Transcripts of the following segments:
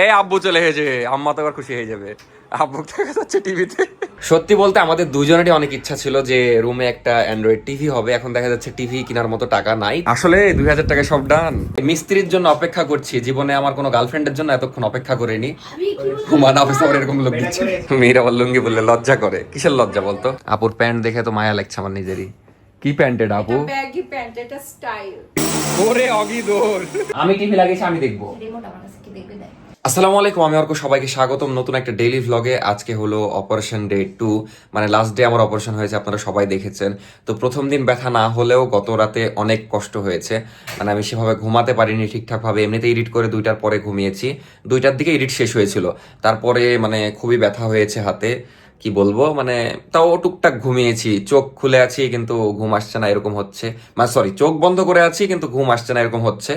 এই আব্বু চলে এসেছে। আম্মা তো এবার খুশি হয়ে যাবে। আব্বু দেখা যাচ্ছে টিভিতে। সত্যি বলতে আমাদের দুজনেরই অনেক ইচ্ছা ছিল যে রুমে একটা অ্যান্ড্রয়েড টিভি হবে। এখন দেখা যাচ্ছে টিভি কেনার মতো টাকা নাই। আসলে দুই হাজার টাকা সব ডান। মিস্ত্রির জন্য অপেক্ষা করছি। জীবনে আমার কোনো গার্লফ্রেন্ডের জন্য এতক্ষণ অপেক্ষা করিনি। হুমান অফিস আবার এরকম লোক দিচ্ছে। মেয়েরা আবার লুঙ্গি বললে লজ্জা করে। কিসের লজ্জা বলতো? আপুর প্যান্ট দেখে তো মায়া লাগছে আমার নিজেরই। কি প্যান্টেড আপু? ব্যাগি প্যান্ট এটা স্টাইল ওরে অগি দোর আমি টিভি লাগিয়েছি আমি দেখব। রিমোট আমার কাছে কি দেখবে দেয় আসসালামু আলাইকুম, আমি অর্ক, সবাইকে স্বাগতম নতুন একটা ডেইলি ভ্লগে আজকে হলো অপারেশন ডে টু মানে লাস্ট ডে আমার অপারেশন হয়েছে, আপনারা সবাই দেখেছেন। তো প্রথম দিন ব্যথা না হলেও গত রাতে অনেক কষ্ট হয়েছে। মানে আমি সেভাবে ঘুমাতে পারিনি ঠিকঠাকভাবে এমনিতে এডিট করে দুইটার পরে ঘুমিয়েছি। দুইটার দিকে এডিট শেষ হয়েছিল। তারপরে মানে খুবই ব্যথা হয়েছে হাতে। কি বলব? মানে তাও টুকটাক ঘুমিয়েছি। চোখ খুলে আছি, কিন্তু ঘুম আসছে না, এরকম হচ্ছে। মানে সরি চোখ বন্ধ করে আছি, কিন্তু ঘুম আসছে না, এরকম হচ্ছে।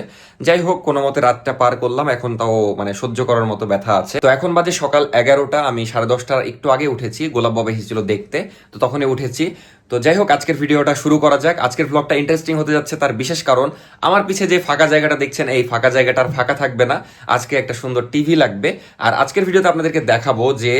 যাই হোক, কোনো মতে রাতটা পার করলাম। এখন তাও মানে সহ্য করার মতো ব্যথা আছে। তো এখন বাজে সকাল এগারোটা, আমি সাড়ে দশটার একটু আগে উঠেছি, গোলাপ বাবা এসেছিল দেখতে। তো তখনই উঠেছি। তো যাই হোক, আজকের ভিডিওটা শুরু করা যাক। আজকের ব্লগটা ইন্টারেস্টিং হতে যাচ্ছে তার বিশেষ কারণ, আমার পিছে যে ফাঁকা জায়গাটা দেখছেন, এই ফাঁকা জায়গাটার ফাঁকা থাকবে না। আজকে একটা সুন্দর টিভি লাগবে। আর আজকের ভিডিওতে আপনাদেরকে দেখাবো যে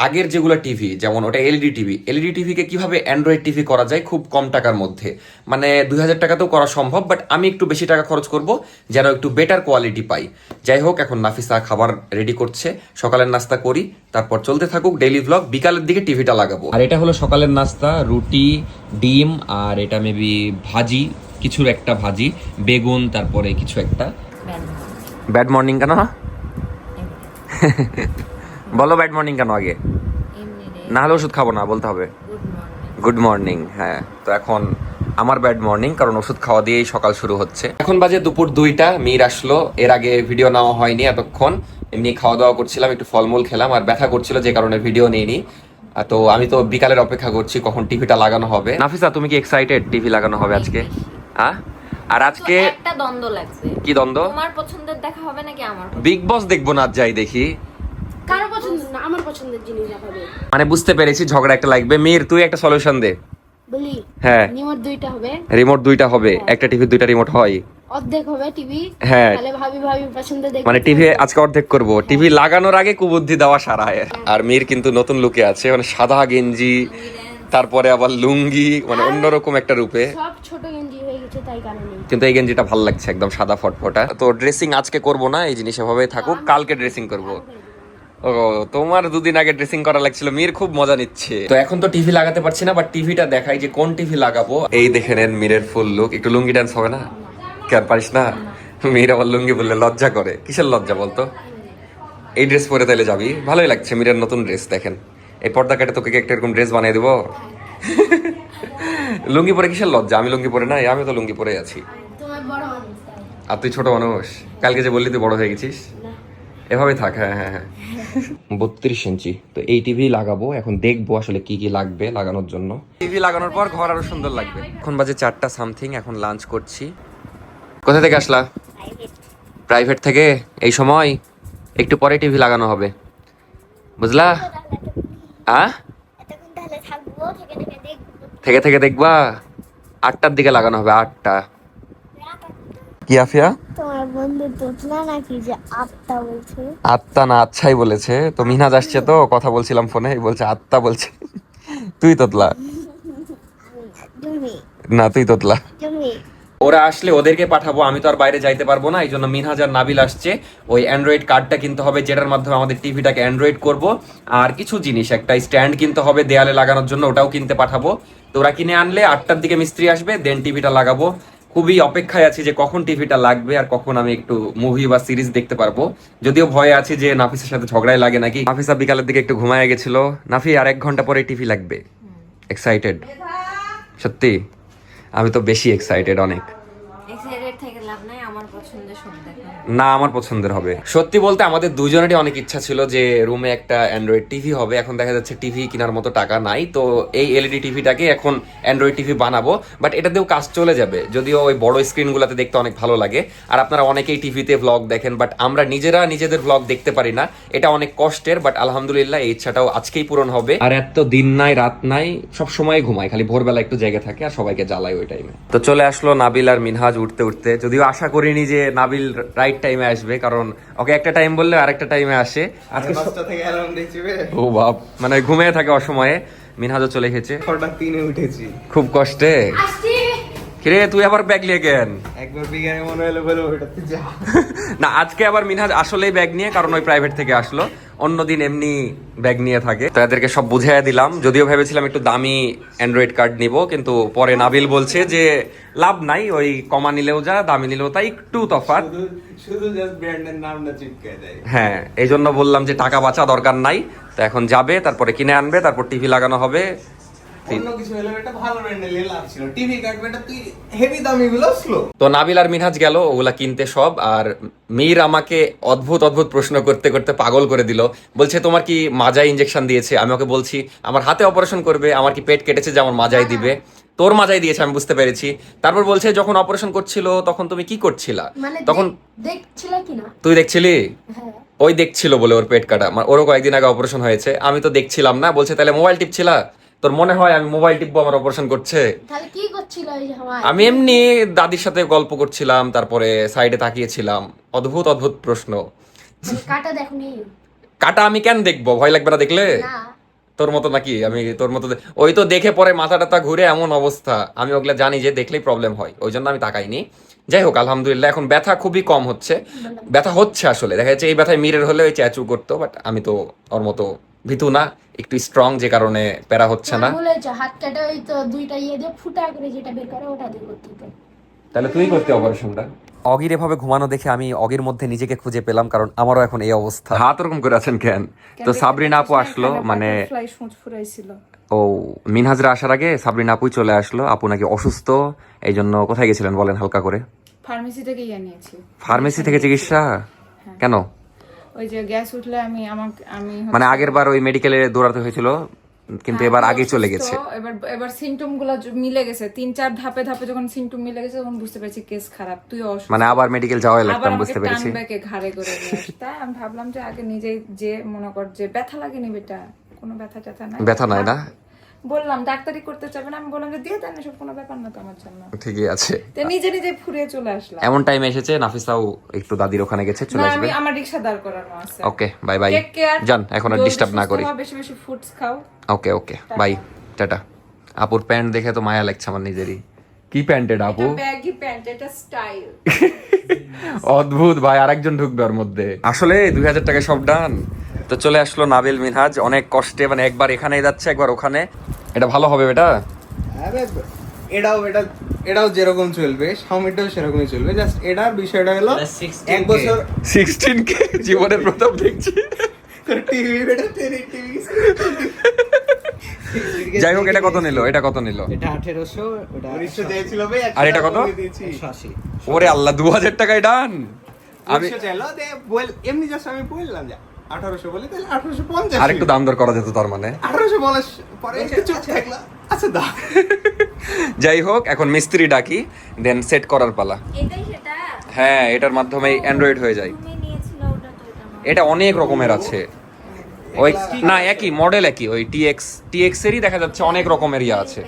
আগের যেগুলো টিভি যেমন ওটা এলইডি টিভি এলইডি টিভিকে কীভাবে অ্যান্ড্রয়েড টিভি করা যায় খুব কম টাকার মধ্যে। মানে দুই হাজার টাকাতেও করা সম্ভব বাট আমি একটু বেশি টাকা খরচ করব যেন একটু বেটার কোয়ালিটি পাই। যাই হোক এখন নাফিসা খাবার রেডি করছে সকালের নাস্তা করি তারপর চলতে থাকুক ডেইলি ব্লগ বিকালের দিকে টিভিটা লাগাবো। আর এটা হলো সকালের নাস্তা রুটি ডিম আর এটা মেবি ভাজি কিছুর একটা ভাজি বেগুন তারপরে কিছু একটা। ব্যাড মর্নিং কেন? বলো ব্যাড মর্নিং কেন আগে? না হলে ওষুধ খাব না বলতে হবে। গুড মর্নিং হ্যাঁ। তো এখন আমার ব্যাড মর্নিং কারণ ওষুধ খাওয়া দিয়েই সকাল শুরু হচ্ছে। এখন বাজে দুপুর দুইটা মির আসলো। এর আগে ভিডিও নেওয়া হয়নি এতক্ষণ। এমনি খাওয়া দাওয়া করছিলাম একটু ফলমূল খেলাম আর ব্যথা করছিল যে কারণে ভিডিও নেইনি। তো আমি তো বিকালের অপেক্ষা করছি কখন টিভিটা লাগানো হবে। নাফিসা তুমি কি এক্সাইটেড টিভি লাগানো হবে আজকে? হ্যাঁ আর আজকে একটা দ্বন্দ্ব লাগছে। কি দ্বন্দ্ব? তোমার পছন্দের দেখা হবে নাকি আমার বিগ বস দেখব না আজ যাই দেখি। কারও পছন্দ না আমার পছন্দের জিনিস দেখাবে মানে বুঝতে পেরেছি ঝগড়া একটা লাগবে। মির তুই একটা সলিউশন দে। বলি হ্যাঁ। নিমর দুইটা হবে। রিমোট দুইটা হবে। একটা টিভির দুইটা রিমোট হয়। অর্ধেক হবে টিভি হ্যাঁ। তাহলে ভাবি ভাবি পছন্দ দেখে মানে টিভি আজকে অর্ধেক করব। টিভি লাগানোর আগে কুবুদ্ধি দেওয়া সারায় আর মীর কিন্তু নতুন লুকে আছে। মানে সাদা গেঞ্জি তারপরে আবার লুঙ্গি মানে অন্যরকম একটা রূপে। সব ছোট গেঞ্জি হয়ে গেছে তাই কারণে। কিন্তু এই গেঞ্জিটা ভালো লাগছে একদম সাদা ফটফটা। তো ড্রেসিং আজকে করব না এই জিনিস এভাবে থাকুক। কালকে ড্রেসিং করব। ও তোমার দুদিন আগে ড্রেসিং করা লাগছিল মীর খুব মজা নিচ্ছে। তো এখন তো টিভি লাগাতে পারছি না বাট টিভিটা দেখাই যে কোন টিভি লাগাবো। এই দেখে নেন মীরের ফুল লুক একটু লুঙ্গি ডান্স হবে না? কে আর পারিস না? মীর আবার লুঙ্গি বললে লজ্জা করে। কিসের লজ্জা বলতো? এই ড্রেস পরে তাহলে যাবি। ভালোই লাগছে মীরের নতুন ড্রেস দেখেন। এই পর্দা কেটে তোকে কি একটা এরকম ড্রেস বানিয়ে দেবো? লুঙ্গি পরে কিসের লজ্জা? আমি লুঙ্গি পরে নাই আমি তো লুঙ্গি পরে আছি। আর তুই ছোট মানুষ। কালকে যে বললি তুই বড় হয়ে গেছিস? এভাবে থাক হ্যাঁ হ্যাঁ হ্যাঁ। বত্রিশ ইঞ্চি। তো এই টিভি লাগাবো এখন দেখব আসলে কি কি লাগবে লাগানোর জন্য। টিভি লাগানোর পর ঘর আরও সুন্দর লাগবে। এখন বাজে চারটা সামথিং এখন লাঞ্চ করছি। কোথা থেকে আসলা? প্রাইভেট থেকে? এই সময়? একটু পরে টিভি লাগানো হবে। বুঝলা? আ? এতক্ষণ তাহলে থাকব? থেকে থেকে দেখব। থেকে থেকে দেখবা? আটটার দিকে লাগানো হবে আটটা। কি আফিয়া? তোমার বন্ধু তোতলা নাকি যে আটটা বলছে? আত্মা না আচ্ছাই বলেছে। তো মিনাজ আসছে তো কথা বলছিলাম ফোনে বলছে আত্মা বলছে। তুই তোতলা? না তুই তোতলা। ওরা আসলে ওদেরকে পাঠাবো আমি তো আর বাইরে যাইতে পারব না এই জন্য মিনহাজ আর নাবিল আসছে। ওই অ্যান্ড্রয়েড কার্ডটা কিনতে হবে যেটার মাধ্যমে আমাদের টিভিটাকে অ্যান্ড্রয়েড করব। আর কিছু জিনিস একটা স্ট্যান্ড কিনতে হবে দেয়ালে লাগানোর জন্য ওটাও কিনতে পাঠাবো। তো ওরা কিনে আনলে আটটার দিকে মিস্ত্রি আসবে দেন টিভিটা লাগাবো। খুবই অপেক্ষায় আছি যে কখন টিভিটা লাগবে আর কখন আমি একটু মুভি বা সিরিজ দেখতে পারব। যদিও ভয়ে আছি যে নাফিসের সাথে ঝগড়ায় লাগে নাকি। নাফিসা বিকালের দিকে একটু ঘুমায় গেছিল। নাফি আর এক ঘণ্টা পরে টিভি লাগবে। এক্সাইটেড সত্যি? আমি তো বেশি এক্সাইটেড অনেক এক্সাইটেড থেকে লাভ নাই আমার পছন্দের সব দেখা না, আমার পছন্দের হবে। সত্যি বলতে আমাদের দুজনেরই অনেক ইচ্ছা ছিল যে রুমে একটা অ্যান্ড্রয়েড টিভি হবে। এখন দেখা যাচ্ছে টিভি কেনার মতো টাকা নাই, তো এই এলইডি টিভিটাকে এখন অ্যান্ড্রয়েড টিভি বানাবো। বাট এটাতেও কাজ চলে যাবে। যদিও ওই বড় স্ক্রিনগুলোতে দেখতে অনেক ভালো লাগে। আর আপনারা অনেকেই টিভিতে ব্লগ দেখেন বাট আমরা নিজেরা নিজেদের ব্লগ দেখতে পারি না। এটা অনেক কষ্টের বাট আলহামদুলিল্লাহ এই ইচ্ছাটাও আজকেই পূরণ হবে। আর এত দিন নাই, রাত নাই, সব সময় ঘুমাই। খালি ভোরবেলা একটু জায়গা থাকে আর সবাইকে জ্বালাই ওই টাইমে তো চলে আসলো নাবিল আর মিনহাজ উঠতে উঠতে। যদিও আশা করিনি যে নাবিল রাইট টাইমে আসবে কারণ ওকে একটা টাইম বললে আরেকটা টাইমে আসে। আজকে স- থেকে অ্যালার্ম দিয়েছিবে ও বাপ মানে ঘুমিয়ে থাকে অসময়ে। মিনহাজও চলে গেছে তিনে উঠেছি। খুব কষ্টে। আসছি। কিরে তুই আবার ব্যাগ নিয়ে কেন? একবার বিজ্ঞানে মনে হলো বলে ওটাতে যা। না আজকে আবার মিনহাজ আসলেই ব্যাগ নিয়ে কারণ ওই প্রাইভেট থেকে আসলো। অন্যদিন এমনি ব্যাগ নিয়ে থাকে। তো এদেরকে সব বুঝিয়ে দিলাম। যদিও ভেবেছিলাম একটু দামি অ্যান্ড্রয়েড কার্ড নিব কিন্তু পরে নাবিল বলছে যে লাভ নাই ওই কমা নিলেও যা দামি নিলেও তাই একটু তফাৎ। শুধু শুধু জাস্ট ব্র্যান্ডের নামটা চিপকে দেয়। হ্যাঁ এই জন্য বললাম যে টাকা বাঁচা দরকার নাই। তো এখন যাবে তারপরে কিনে আনবে তারপর টিভি লাগানো হবে। তো নাবিল আর মিনহাজ গেল ওগুলা কিনতে সব আর মীর আমাকে অদ্ভুত অদ্ভুত প্রশ্ন করতে করতে পাগল করে দিল। বলছে তোমার কি মাজায় ইঞ্জেকশন দিয়েছে? আমি ওকে বলছি আমার হাতে অপারেশন করবে আমার কি পেট কেটেছে যে আমার মাজায় দিবে? তোর মাজায় দিয়েছে আমি বুঝতে পেরেছি। তারপর বলছে যখন অপারেশন করছিল তখন তুমি কি করছিলা? মানে তখন দেখ- দেখছিল কি না তুই দেখছিলি? হ্যাঁ। ওই দেখছিল বলে ওর পেট কাটা। ওরও কয়েকদিন আগে অপারেশন হয়েছে। আমি তো দেখছিলাম না। বলছে তাহলে মোবাইল টিপছিলা? তোর মনে হয় আমি মোবাইল টিপবো আমার অপারেশন করছে? তাহলে কি করছিল এই যে আমি এমনি দাদির সাথে গল্প করছিলাম তারপরে সাইডে তাকিয়েছিলাম। অদ্ভুত অদ্ভুত প্রশ্ন। কাটা দেখনি কাটা আমি কেন দেখব? ভয় লাগবে না দেখলে? তোর মতো নাকি? আমি তোর মতো ওই তো দেখে পরে মাথা টাথা ঘুরে এমন অবস্থা। আমি ওগুলা জানি যে দেখলেই প্রবলেম হয়। ওই জন্য আমি তাকাইনি। যাই হোক আলহামদুলিল্লাহ এখন ব্যথা খুবই কম হচ্ছে। ব্যথা হচ্ছে আসলে। দেখা যাচ্ছে এই ব্যথায় মিরের হলে ওই চ্যাচু করতো বাট আমি তো ওর মতো ভীতু না একটু স্ট্রং যে কারণে প্যারা হচ্ছে না। হাত কাটা ওই তো দুইটা ইয়ে দিয়ে ফুটা করে যেটা বের করে ওটা দিয়ে করতে। তাহলে তুই করতে অপারেশনটা অগির এভাবে ঘুমানো দেখে আমি অগির মধ্যে নিজেকে খুঁজে পেলাম কারণ আমারও এখন এই অবস্থা। হাত ওরকম করে আছেন কেন? তো সাবরিনা আপু আসলো মানে ও মিনহাজরা আসার আগে সাবরিনা আপুই চলে আসলো আপু নাকি অসুস্থ এই জন্য কোথায় গেছিলেন বলেন হালকা করে? ফার্মেসি থেকে ইয়ে নিয়েছি। ফার্মেসি থেকে চিকিৎসা? কেন? ওই যে গ্যাস উঠলে আমি আমাকে আমি মানে আগের বার ওই মেডিকেলে দৌড়াতে হয়েছিল কিন্তু এবার আগে চলে গেছে। এবার এবার সিমটমগুলো মিলে গেছে। তিন চার ধাপে ধাপে যখন সিমটম মিলে গেছে তখন বুঝতে পেরেছি কেস খারাপ। তুই অসুস্থ। মানে আবার মেডিকেল যাওয়াই আবার লাগতাম বুঝতে পেরেছি। টানব্যাকে ঘাড়ে করে তাই আমি ভাবলাম যে আগে নিজেই যে মনে কর যে ব্যথা লাগেনি বেটা কোনো ব্যথা ট্যাথা নাই? ব্যথা নাই না? বললাম ডাক্তারি করতে চাবে না? আমি বললাম যে দিয়ে দেন এসব কোনো ব্যাপার না তো আমার জন্য। ঠিকই আছে। তো নিজে নিজে ফুরিয়ে চলে আসলাম। এমন টাইম এসেছে নাফিসাও একটু দাদির ওখানে গেছে চলে আসবে। আমি আমার রিক্সা দাঁড় করানো আছে। Okay bye bye take care যান এখন আর ডিস্টার্ব না করি। বেশি বেশি ফুডস খাও। Okay okay bye tata. আপুর প্যান্ট দেখে তো মায়া লাগছে আমার নিজেরই। কি প্যান্টেড আপু? ব্যাগি প্যান্ট এটা স্টাইল অদ্ভুত ভাই আরেকজন ঢুকবে ওর মধ্যে। আসলে দুই হাজার টাকা সব ডান তো চলে আসলো নাবিল মিনহাজ। অনেক কষ্টে মানে একবার এখানে যাচ্ছে একবার ওখানে। এটা ভালো হবে বেটা? এটাও এটা এটাও যেরকম চলবে শাওমিটাও সেরকমই চলবে। জাস্ট এটার বিষয়টা হলো এক বছর সিক্সটিন কে? জীবনের প্রথম দেখছি। টিভি এটা টিভি যাই হোক এটা কত নিল? এটা কত নিল? এটা আঠেরোশো ওটা উনিশশো দিয়েছিল ভাই আর এটা কত? ওরে আল্লাহ দু হাজার টাকায় ডান আমি এমনি জাস্ট আমি বললাম যে। আঠারোশো বলি তাহলে আঠারোশো পঞ্চাশ আর একটু দাম দর করা যেত তার মানে। আঠারোশো বলার পরে একটু চুপ থাকল আচ্ছা দা যাই হোক এখন মিস্ত্রি ডাকি দেন সেট করার পালা। হ্যাঁ এটার মাধ্যমে অ্যান্ড্রয়েড হয়ে যায়। এটা অনেক রকমের আছে। ওই না একই মডেল একই ওই টিএক্স টিএক্স এরই দেখা যাচ্ছে অনেক রকমের ইয়া আছে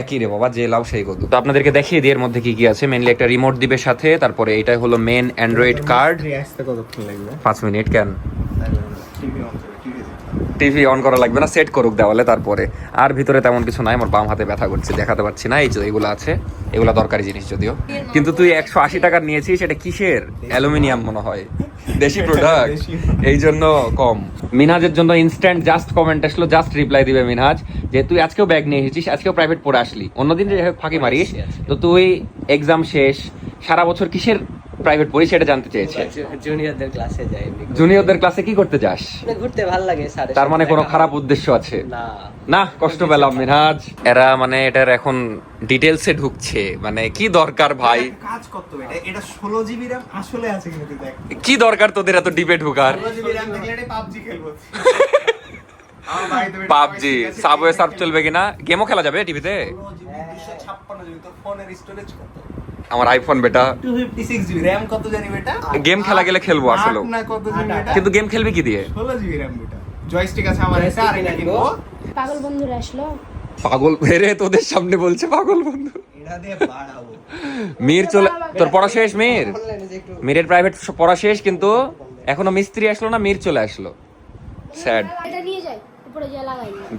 একই রে বাবা যে লাউ সেই কদু তো আপনাদেরকে দেখিয়ে দিই এর মধ্যে কি কি আছে। মেনলি একটা রিমোট দিবে সাথে তারপরে এটাই হলো মেন অ্যান্ড্রয়েড কার্ড আসতে কতক্ষণ লাগবে? পাঁচ মিনিট কেন? টিভি অন করে লাগবে না সেট করুক দেওয়ালে তারপরে। আর ভিতরে তেমন কিছু নাই আমার বাম হাতে ব্যথা করছে দেখাতে পারছি না এই যে এগুলো আছে এগুলো দরকারি জিনিস যদিও। কিন্তু তুই একশো আশি টাকার নিয়েছিস এটা কিসের? অ্যালুমিনিয়াম মনে হয়। দেশি প্রোডাক্ট এই জন্য কম। মিনহাজের জন্য ইনস্ট্যান্ট জাস্ট কমেন্ট আসলো জাস্ট রিপ্লাই দিবে মিনহাজ যে তুই আজকেও ব্যাগ নিয়ে এসেছিস আজকেও প্রাইভেট পড়ে আসলি। অন্যদিন যে ফাঁকি মারিস তো তুই এক্সাম শেষ সারা বছর কিসের প্রাইভেট পড়িস সেটা জানতে চেয়েছে। জুনিয়রদের ক্লাসে যাই জুনিয়রদের ক্লাসে কি করতে যাস? ঘুরতে ভালো লাগে তার মানে কোনো খারাপ উদ্দেশ্য আছে? না। না কষ্ট পেলাম মিনহাজ। এরা মানে এটার এখন ডিটেলসে ঢুকছে। মানে কি দরকার ভাই? কাজ করতে এটা- এটা ষোলো জিবি র্যাম আসলে আছে কিন্তু দেখ। কি দরকার তোদের এত ডিপে ঢুকার? ষোলো জিবি র্যাম থাকলে এটা পাবজি খেলব। পাবজি সাবওয়ে সার্ফ চলবে কিনা? গেমও খেলা যাবে টিভিতে ষোলো জিবি, দুশো তোর ফোনের storage কত? আমার আইফোন বেটা 256 জিবি, RAM কত জানি বেটা? গেম খেলা গেলে খেলব। না কত বেটা? কিন্তু গেম খেলবি কি দিয়ে? 16 জিবি RAM বেটা। জয়স্টিক আছে আমার একটা, আর এটা কিনবো। পাগল বন্ধুরা আসলো। পাগল ফেরে তোদের সামনে বলছে পাগল বন্ধু। এটা দিয়ে বাড়াবো। মির চলে তোর পড়া শেষ মির? অনলাইনে যে একটু মিরের প্রাইভেট পড়া শেষ কিন্তু এখনও মিস্ত্রি আসলো না মির চলে আসলো। স্যাড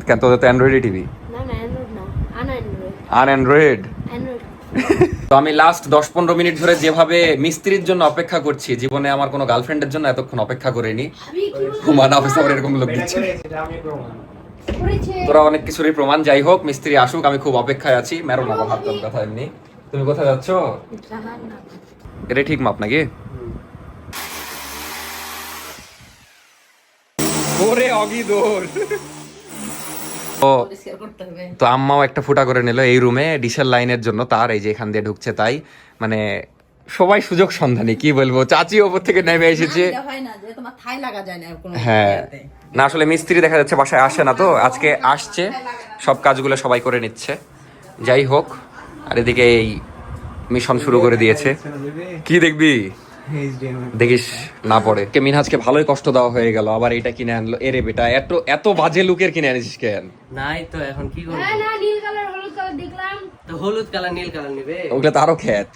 কেন তোদের তো অ্যান্ড্রয়েড টিভি না না অ্যান্ড্রয়েড না আনা অ্যান্ড্রয়েড তো আমি লাস্ট দশ পনেরো মিনিট ধরে যেভাবে মিস্ত্রির জন্য অপেক্ষা করছি জীবনে আমার কোনো গার্লফ্রেন্ডের জন্য এতক্ষণ অপেক্ষা করিনি। হুমান অফিস আমার এরকম লোক দিচ্ছে। তোরা অনেক কিছুরই প্রমাণ যাই হোক মিস্ত্রি আসুক আমি খুব অপেক্ষায় আছি। মেরো না ভাবতাম কথা এমনি। তুমি কোথায় যাচ্ছ? এটা ঠিক মাপ নাকি? ওরে অগি দৌড় তো তো আম্মাও একটা ফুটা করে নিল এই রুমে ডিসেল লাইনের জন্য। তার এই যে এখান দিয়ে ঢুকছে তাই। মানে সবাই সুযোগ সন্ধানী কি বলব? চাচি ওপর থেকে নেমে এসেছে। হয় না আসলে মিস্ত্রি দেখা যাচ্ছে বাসায় আসে না তো আজকে আসছে। সব কাজগুলো সবাই করে নিচ্ছে। যাই হোক আর এদিকে এই মিশন শুরু করে দিয়েছে। কি দেখবি? দেখিস না পড়ে। কে মিনহাজকে ভালোই কষ্ট দেওয়া হয়ে গেল আবার এটা কিনে আনলো। এরে বেটা এত এত বাজে লুকের কিনে আনিস কেন? নাই তো এখন কি করব? হ্যাঁ না নীল কালার হলুদ কালার দেখলাম। তো হলুদ কালার নীল কালার নিবে? ওগুলো তো আরও খ্যাত।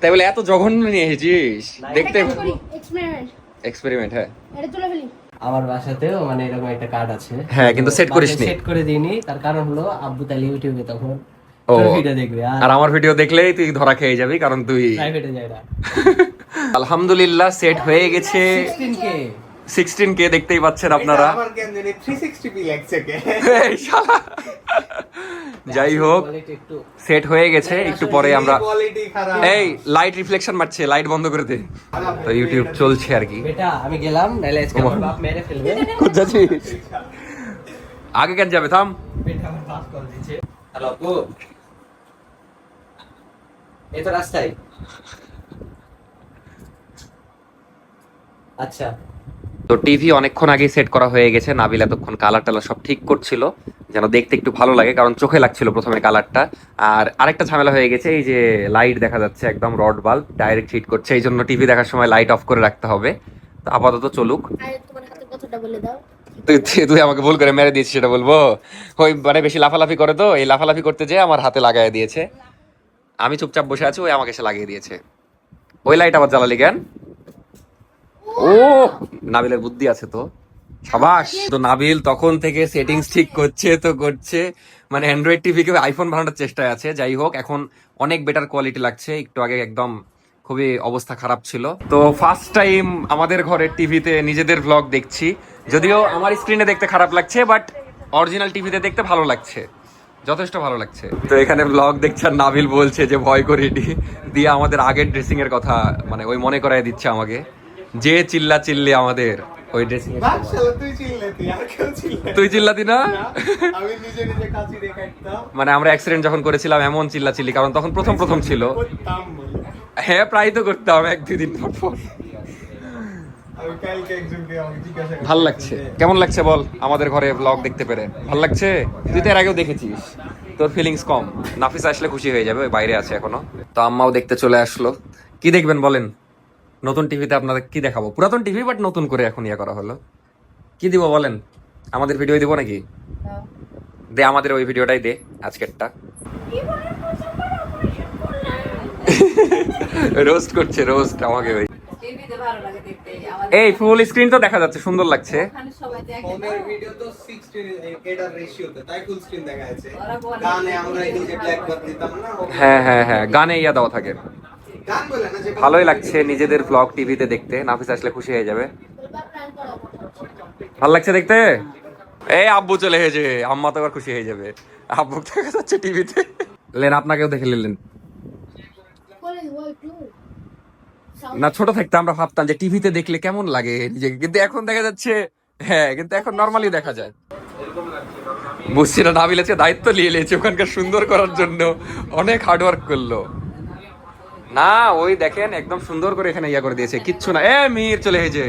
তাই বলে এত জঘন্য নিয়ে এসেছিস? দেখতে এক্সপেরিমেন্ট এক্সপেরিমেন্ট হ্যাঁ। এটা তুলে ফেলি। আমার বাসাতেও মানে এরকম একটা কার্ড আছে। হ্যাঁ, কিন্তু set করিসনি। সেট করে দিইনি তার কারণ হলো আব্বু তাহলে ইউটিউবে তখন ও। ভিডিও দেখবে আর আর আমার ভিডিও দেখলেই তুই ধরা খেয়ে যাবি কারণ তুই প্রাইভেটে যায় না। আলহামদুলিল্লাহ সেট হয়ে গেছে। 16K সিক্সটিন কে দেখতেই পাচ্ছেন আপনারা। আমার কেন জানি 360p লাগছে কে? যাই হোক সেট হয়ে গেছে একটু পরে আমরা এই লাইট রিফ্লেকশন মারছে লাইট বন্ধ করে দে। তো ইউটিউব চলছে আর কি। বেটা আমি গেলাম নাইলে আজকে আমার বাপ মেরে ফেলবে। আগে কেন যাবে থাম। বেটা আমার বাপ কল হ্যালো আপু এই তো রাস্তায়। আচ্ছা। তো টিভি অনেকক্ষণ আগে সেট করা হয়ে গেছে নাবিল এতক্ষণ কালার টালার সব ঠিক করছিল যেন দেখতে একটু ভালো লাগে কারণ চোখে লাগছিল প্রথমে কালারটা আর আরেকটা ঝামেলা হয়ে গেছে এই যে লাইট দেখা যাচ্ছে একদম রড বাল্ব ডাইরেক্ট হিট করছে এই জন্য টিভি দেখার সময় লাইট অফ করে রাখতে হবে। তো আপাতত চলুক। আর তোমার হাতে কথাটা বলে তুই তুই- তুই আমাকে ভুল করে মেরে দিয়েছিস সেটা বলব? ওই মানে বেশি লাফালাফি করে তো এই লাফালাফি করতে যেয়ে আমার হাতে লাগাই দিয়েছে। আমি চুপচাপ বসে আছি ওই আমাকে এসে লাগিয়ে দিয়েছে। ওই লাইট আবার জ্বালালি কেন? ও, নাবিলের বুদ্ধি আছে তো। সাবাস, তো নাবিল তখন থেকে সেটিংস ঠিক করছে তো করছে। মানে অ্যান্ড্রয়েড টিভি কে আইফোন বানানোর চেষ্টায় আছে। যাই হোক, এখন অনেক বেটার কোয়ালিটি লাগছে। একটু আগে একদম খুবই অবস্থা খারাপ ছিল। তো ফার্স্ট টাইম আমাদের ঘরের টিভিতে নিজেদের ভ্লগ দেখছি। যদিও আমার স্ক্রিনে দেখতে খারাপ লাগছে বাট অরিজিনাল টিভিতে দেখতে ভালো লাগছে। যথেষ্ট ভালো লাগছে। তো এখানে ব্লগ দেখছেন নাবিল বলছে যে, ভয় করিনি। দিয়ে আমাদের আগের ড্রেসিং এর কথা মানে ওই মনে করাই দিচ্ছে আমাকে। যে চিল্লা চিল্লি আমাদের ওই ড্রেসিং তুই চিল্লাতি না? মানে আমরা অ্যাক্সিডেন্ট যখন করেছিলাম এমন চিল্লা চিল্লি কারণ তখন প্রথম প্রথম ছিল। হ্যাঁ প্রায় তো করতাম এক দুই দিন পর পর। ভালো লাগছে। কেমন লাগছে বল আমাদের ঘরে ব্লগ দেখতে পেরে? ভালো লাগছে? তুই তো এর আগেও দেখেছিস। তোর ফিলিংস কম। নাফিস আসলে খুশি হয়ে যাবে বাইরে আছে এখনও। তো আম্মাও দেখতে চলে আসলো। কি দেখবেন বলেন? নতুন টিভিতে আপনাদের কি দেখাবো? পুরাতন টিভি বাট নতুন করে এখন ইয়ে করা হলো। কি দিব বলেন? আমাদের ভিডিও দিব নাকি? দে আমাদের ওই ভিডিওটাই দে আজকেরটা। রোস্ট করছে রোস্ট আমাকে ওই। এই ফুল স্ক্রিন তো দেখা যাচ্ছে সুন্দর লাগছে। ওখানে সবাই দেখে ফোনের ভিডিও তো 16 এটার রেশিওতে তাই ফুল স্ক্রিন দেখা যাচ্ছে। গানে আমরা এই যে ব্ল্যাক বাদ দিতাম না হ্যাঁ হ্যাঁ হ্যাঁ গানে ইয়া দেওয়া থাকে। ভালোই লাগছে নিজেদের ব্লগ টিভিতে দেখতে। নাফিস আসলে খুশি হয়ে যাবে। ভালো লাগছে দেখতে? এই আব্বু চলে এসেছে। আম্মা তো আবার খুশি হয়ে যাবে। আব্বু দেখা যাচ্ছে টিভিতে লেন, আপনাকেও দেখে নিলেন। না, ছোট থাকতে আমরা ভাবতাম যে টিভিতে দেখলে কেমন লাগে নিজেকে। কিন্তু এখন দেখা যাচ্ছে হ্যাঁ কিন্তু এখন নর্মালি দেখা যায়। বুঝছি না, নাবিল দায়িত্ব নিয়ে নিয়েছে ওখানকার সুন্দর করার জন্য। অনেক হার্ডওয়ার্ক করল। না ওই দেখেন একদম সুন্দর করে এখানে ইয়া করে দিয়েছে। কিচ্ছু না। এ মির চলে এসেছে।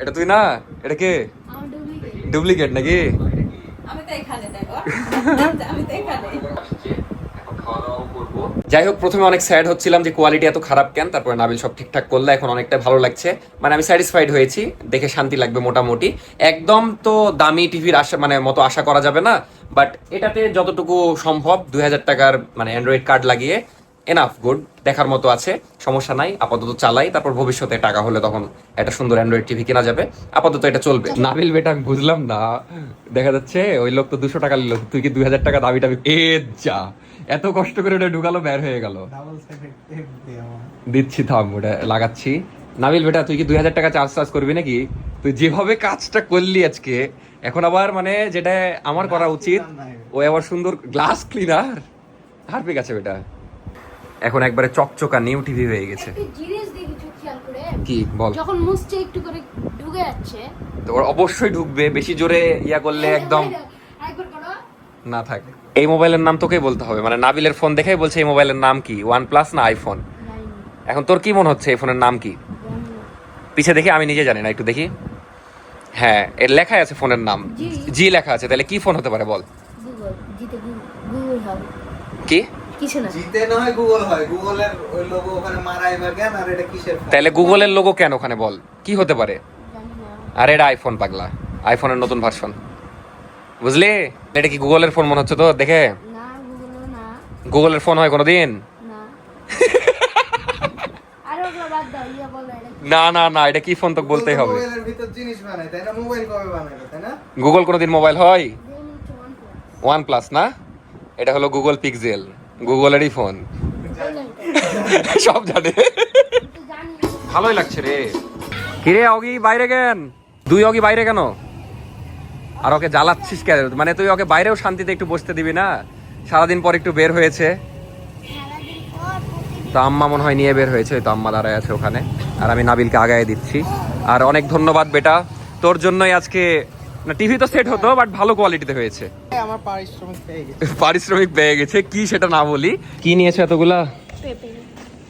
এটা তুই না? এটা কে? ডুপ্লিকেট নাকি? আমি তো এখানে দেখো। আমি তো এখানে। যাই হোক প্রথমে অনেক স্যাড হচ্ছিলাম যে কোয়ালিটি এত খারাপ কেন? তারপরে নাবিল সব ঠিকঠাক করলে এখন অনেকটা ভালো লাগছে। মানে আমি স্যাটিসফাইড হয়েছি। দেখে শান্তি লাগবে মোটামুটি। একদম তো দামি টিভির আশা মানে মতো আশা করা যাবে না। বাট এটাতে যতটুকু সম্ভব দুই হাজার টাকার মানে অ্যান্ড্রয়েড কার্ড লাগিয়ে এনাফ গুড দেখার মতো আছে সমস্যা নাই আপাতত চালাই তারপর ভবিষ্যতে টাকা হলে তখন একটা সুন্দর অ্যান্ড্রয়েড টিভি কেনা যাবে আপাতত এটা চলবে। নাবিল বেটা আমি বুঝলাম না দেখা যাচ্ছে ওই লোক তো দুশো টাকা নিল তুই কি দুই হাজার টাকা দাবি টাবি এ যা এত কষ্ট করে ওটা ঢুকালো বের হয়ে গেল। দিচ্ছি থাম ওটা লাগাচ্ছি। নাবিল বেটা তুই কি দুই হাজার টাকা চার্জ চার্জ করবি নাকি? তুই যেভাবে কাজটা করলি আজকে এখন আবার মানে যেটা আমার করা উচিত ও আবার সুন্দর গ্লাস ক্লিনার হারপিক আছে বেটা? এখন একবারে চকচকা নিউ টিভি হয়ে গেছে। কি? বল। যখন মুছছে একটু করে ঢুকে যাচ্ছে। তো ওর অবশ্যই ঢুকবে বেশি জোরে ইয়া করলে একদম না থাক। এই মোবাইলের নাম তোকেই বলতে হবে মানে নাবিলের ফোন দেখেই বলছে এই মোবাইলের নাম কি ওয়ান প্লাস না আইফোন এখন তোর কি মনে হচ্ছে এই ফোনের নাম কি? পিছে দেখি আমি নিজে জানি না একটু দেখি। হ্যাঁ এর লেখাই আছে ফোনের নাম। জি। লেখা আছে তাহলে কি ফোন হতে পারে বল? গুগল জিতে গুগল হবে। কি? কিছু না। জিতে না হয় গুগল হয়। গুগলের ওই লোগো ওখানে মারা এবার কেন? আর এটা কিসের তাহলে গুগলের লোগো কেন ওখানে বল? কি হতে পারে? আর এটা আইফোন পাগলা। আইফোনের নতুন ভার্সন বুঝলি? এটা কি গুগলের ফোন মনে হচ্ছে তো দেখে? না গুগল না। গুগলের ফোন হয় কোনোদিন? না। আরে ওগুলো বাদ দাও ইয়া না না না এটা কি ফোন তোকে বলতেই হবে? মোবাইলের ভিতর জিনিস বানায় তাই না? মোবাইল কবে বানাবে তাই না? গুগল কোনোদিন মোবাইল হয়? ওয়ান প্লাস ওয়ান প্লাস না? এটা হলো গুগল পিক্সেল গুগলেরই ফোন। সব জানে। ভালোই লাগছে রে। কিরে, অগি বাইরে কেন? দুই অগি বাইরে কেন? আর ওকে জ্বালাচ্ছিস কেন? মানে তুই ওকে বাইরেও শান্তিতে একটু বসতে দিবি না? সারাদিন পর একটু বের হয়েছে। তো আম্মা মনে হয় নিয়ে বের হয়েছে তো আম্মা দাঁড়ায় আছে ওখানে। আর আমি নাবিলকে আগায় দিচ্ছি। আর অনেক ধন্যবাদ বেটা। তোর জন্যই আজকে না টিভি তো সেট হতো বাট ভালো কোয়ালিটিতে হয়েছে। আমার পারিশ্রমিক পেয়ে গেছে। পারিশ্রমিক পেয়ে গেছে কি সেটা না বলি। কি নিয়েছো এতগুলা? পেপে।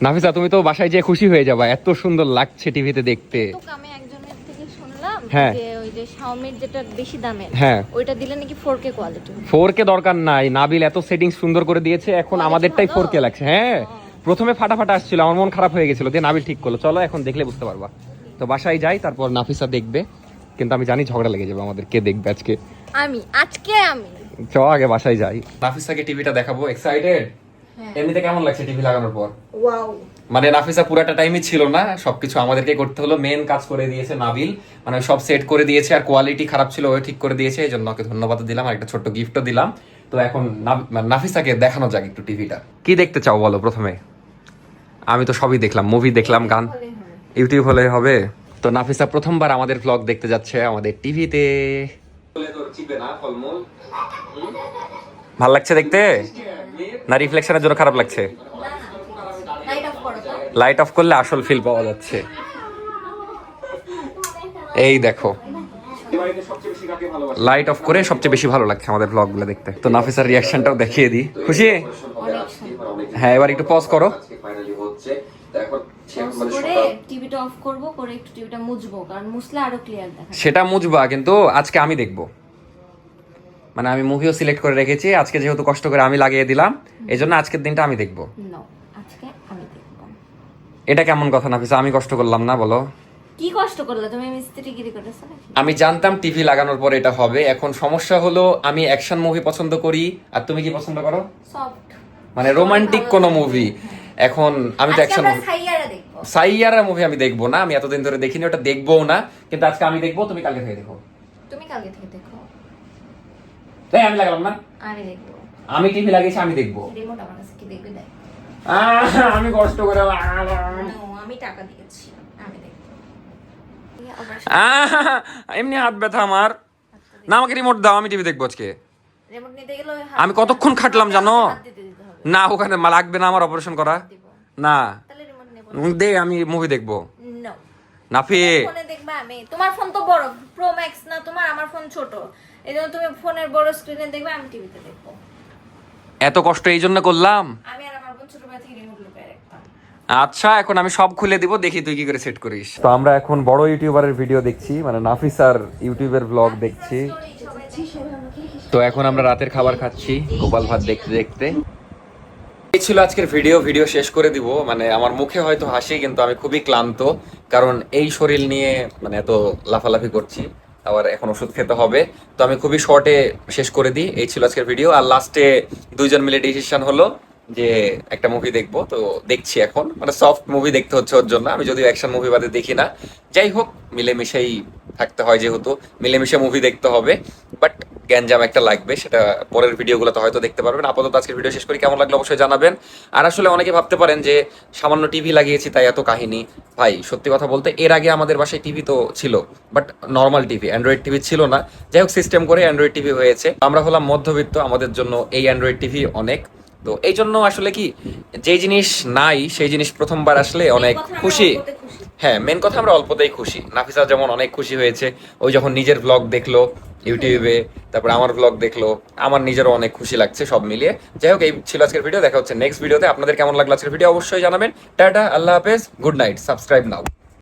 নাফিসা তুমি তো বাসায় যেয়ে খুশি হয়ে যাবা এত সুন্দর লাগছে টিভিতে দেখতে। তো আমি একজনের থেকে শুনলাম হ্যাঁ। যে ওই যে শাওমির যেটা বেশি দামের হ্যাঁ। ওইটা দিলে নাকি 4K কোয়ালিটি ফোর কে দরকার নাই নাবিল এত সেটিং সুন্দর করে দিয়েছে এখন আমাদেরটাই ভালো? ফোর কে লাগছে হ্যাঁ। প্রথমে ফাটা ফাটা আসছিল আমার মন খারাপ হয়ে গেছিল দিয়ে নাবিল ঠিক করল। চলো এখন দেখলে বুঝতে পারবা। তো বাসায় যাই তারপর নাফিসা দেখবে। কিন্তু আমি জানি ঝগড়া লেগে যাবে আমাদের কে দেখবে আজকে? আমি আজকে আমি। চ আগে বাসায় যাই। নাফিসাকে টিভিটা দেখাবো এক্সাইটেড এমনিতে কেমন লাগছে টিভি লাগানোর পর? ওয়াও। মানে নাফিসা পুরাটা টাইমই ছিল না সবকিছু আমাদেরকে করতে হলো মেন কাজ করে দিয়েছে নাবিল। মানে সব সেট করে দিয়েছে আর কোয়ালিটি খারাপ ছিল ও ঠিক করে দিয়েছে এই জন্য ওকে ধন্যবাদ দিলাম আর একটা ছোট্ট গিফটও দিলাম। তো এখন মানে নাফিসাকে দেখানো যাক একটু টিভিটা। কি দেখতে চাও বলো প্রথমে? আমি তো সবই দেখলাম মুভি দেখলাম গান। ইউটিউব হলে হবে? তো নাফিসা প্রথমবার আমাদের ব্লগ দেখতে যাচ্ছে আমাদের টিভিতে ভালো লাগছে দেখতে? না রিফ্লেকশনের জন্য খারাপ লাগছে? লাইট অফ করলে আসল ফিল পাওয়া যাচ্ছে। এই দেখো। লাইট অফ করে সবচেয়ে বেশি ভালো লাগছে আমাদের ব্লগগুলো দেখতে। তো নাফিসার রিয়াকশনটাও দেখিয়ে দিই। খুশি? হ্যাঁ এবার একটু পজ করো। করে টিভিটা অফ করব করে একটু টিভিটা মুছবো কারণ মুছলে আরও ক্লিয়ার দেখা সেটা মুছবা কিন্তু আজকে আমি দেখব। মানে আমি মুভিও সিলেক্ট করে রেখেছি আজকে যেহেতু কষ্ট করে আমি লাগিয়ে দিলাম এই জন্য আজকের দিনটা আমি দেখব। আমি দেখব এটা কেমন কথা নাফিসা? আমি কষ্ট করলাম না বলো। কি কষ্ট করলে? তুমি মিস্ত্রিগিরি করেছ আমি জানতাম টিভি লাগানোর পর এটা হবে। এখন সমস্যা হলো আমি অ্যাকশন মুভি পছন্দ করি। আর তুমি কি পছন্দ করো? সফট মানে রোমান্টিক কোনো মুভি এখন আমি তো অ্যাকশন সাইয়ারা মুভি আমি দেখব না আমি এতদিন ধরে দেখিনি ওটা দেখবোও না। কিন্তু আজকে আমি দেখব তুমি কালকে থেকে দেখো। তুমি কালকে থেকে দেখো। তাই আমি লাগালাম না। আমি দেখব। আমি টিভি লাগিয়েছি আমি দেখব। রিমোট আমার কাছে কি দেখবে দেখ। আহ, আমি কষ্ট করে আমি টাকা দিয়েছি। আমি দেখব। এমনি হাত ব্যথা আমার। না আমাকে রিমোট দাও আমি টিভি দেখব আজকে। আমি কতক্ষণ খাটলাম জানো? না ওখানে লাগবে না আমার অপারেশন করা। না। দে আমি মুভি দেখব। নাফি ফোনে দেখবে আমি। তোমার ফোন তো বড় প্রো ম্যাক্স না তোমার আমার ফোন ছোট। এই জন্য তুমি ফোনের বড় স্ক্রিনে দেখবে আমি টিভিতে দেখব। এত কষ্ট এই জন্য করলাম? আমি আর আমার বোন ছোটবেলা থেকে রিমোট আচ্ছা এখন আমি সব খুলে দিব, দেখি তুই কি করে সেট করিস। তো আমরা এখন বড় ইউটিউবারের ভিডিও দেখছি মানে নাফিসার ইউটিউবের ব্লগ দেখছি। তো এখন আমরা রাতের খাবার খাচ্ছি, গোপাল ভাত দেখতে দেখতে। এই ছিল আজকের ভিডিও ভিডিও শেষ করে দিব। মানে আমার মুখে হয়তো হাসি, কিন্তু আমি খুবই ক্লান্ত, কারণ এই শরীর নিয়ে মানে এত লাফালাফি করছি, আবার এখন ওষুধ খেতে হবে। তো আমি খুবই শর্টে শেষ করে দিই, এই ছিল আজকের ভিডিও আর লাস্টে দুইজন মিলে ডিসিশন হলো যে একটা মুভি দেখব, তো দেখছি এখন। মানে সফট মুভি দেখতে হচ্ছে ওর জন্য। আমি যদিও অ্যাকশন মুভি বাদে দেখি না। যাই হোক, মিলেমিশেই থাকতে হয় যেহেতু। মিলেমিশে মুভি দেখতে হবে। বাট গ্যাঞ্জাম একটা লাগবে, সেটা পরের ভিডিওগুলোতে হয়তো দেখতে পারবেন। আপাতত আজকের ভিডিও শেষ করি। কেমন লাগল অবশ্যই জানাবেন। আর আসলে অনেকে ভাবতে পারেন যে, সামান্য টিভি লাগিয়েছি, তাই এত কাহিনী। ভাই, সত্যি কথা বলতে, এর আগে আমাদের বাসায় টিভি তো ছিল। But normal TV Android TV ছিল না। যাই হোক সিস্টেম করে অ্যান্ড্রয়েড টিভি হয়েছে। আমরা হলাম মধ্যবিত্ত, আমাদের জন্য এই অ্যান্ড্রয়েড টিভি অনেক। তো এই জন্য আসলে কি যে জিনিস নাই সেই জিনিস প্রথমবার আসলে অনেক খুশি। হ্যাঁ মেন কথা আমরা অল্পতেই খুশি। নাফিসা যেমন অনেক খুশি হয়েছে। ওই যখন নিজের ব্লগ দেখল ইউটিউবে তারপর আমার ব্লগ দেখল আমার নিজেরও অনেক খুশি লাগছে সব মিলিয়ে। যাই হোক এই ছিল আজকের ভিডিও দেখা হচ্ছে নেক্সট ভিডিওতে আপনাদের কেমন লাগল আজকের ভিডিও অবশ্যই জানাবেন। টাটা আল্লাহ হাফেজ গুড নাইট সাবস্ক্রাইব নাও